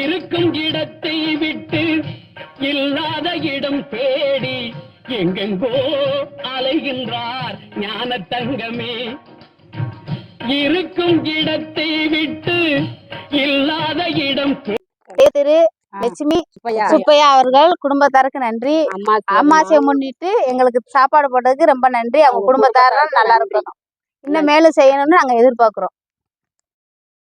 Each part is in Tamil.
இருக்கும் இடத்தை விட்டு இல்லாத இடம் தேடி எங்கெங்கோ அலைகின்றார் ஞான தங்கமே. இருக்கும் இடத்தை விட்டு இல்லாத இடம் திரு லட்சுமி சுப்பையா. அவர்கள் குடும்பத்தாருக்கு நன்றி. அமாவாசையை முன்னிட்டு எங்களுக்கு சாப்பாடு போட்டதுக்கு ரொம்ப நன்றி. அவங்க குடும்பத்தாரும் நல்லா இருக்கணும். இன்னும் மேலும் செய்யணும்னு நாங்க எதிர்பார்க்கிறோம்.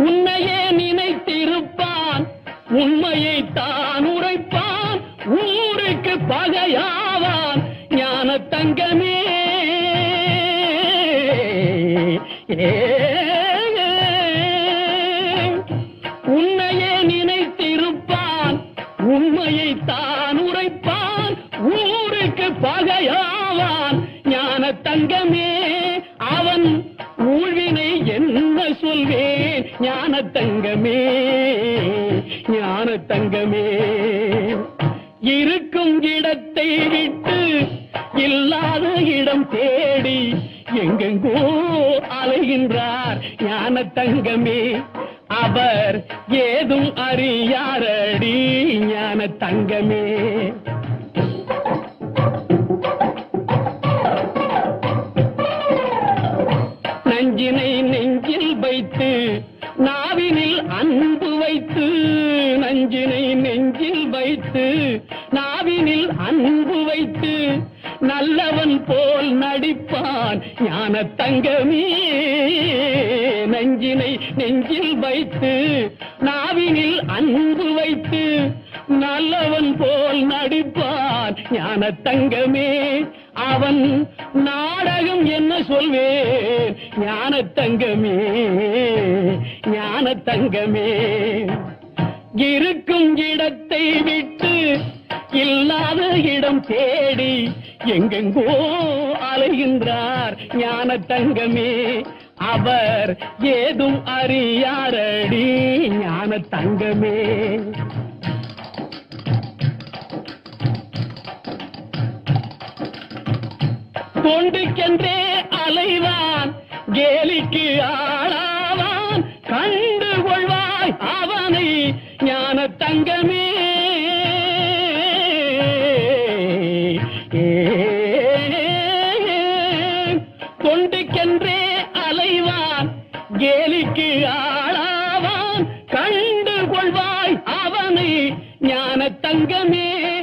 உன்னையே நினைத்திருப்பான் உண்மையை தான் உரைப்பான் ஊருக்கு பகையாவான் ஞான தங்கமே ஏ, உன்னையே நினைத்திருப்பான் உண்மையை தான் உரைப்பான் ஊருக்கு பகையாவான் ஞான தங்கமே தங்கமே இருக்கும் இடத்தை விட்டு இல்லாத இடம் தேடி எங்கெங்கோ அலைகின்றார் ஞான தங்கமே. அவர் ஏதும் அறியாரடி ஞான தங்கமே. நஞ்சினை நெஞ்சில் வைத்து நாவினில் அன்பு வைத்து நஞ்சினை நெஞ்சில் வைத்து நாவினில் அன்பு வைத்து நல்லவன் போல் நடிப்பான் ஞான தங்கமே. நஞ்சினை நெஞ்சில் வைத்து நாவினில் அன்பு வைத்து நல்லவன் போல் நடிப்பான் ஞான தங்கமே. அவன் நாடகம் என்ன சொல்வேன்? ஞான தங்கமே. ஞான தங்கமே இருக்கும் இடத்தை விட்டு இல்லாத இடம் தேடி எங்கெங்கோ அலைகின்றார் ஞான தங்கமே அவர் ஏதும் அறியாரடி ஞான தங்கமே கொண்டுக்கென்றே அலைவான் கேலிக்கு ஆளா ஞான தங்கமே. கொண்டுக்கென்றே அலைவான் கேலிக்கு ஆளாவான் கண்டு கொள்வாய் அவனை ஞான தங்கமே.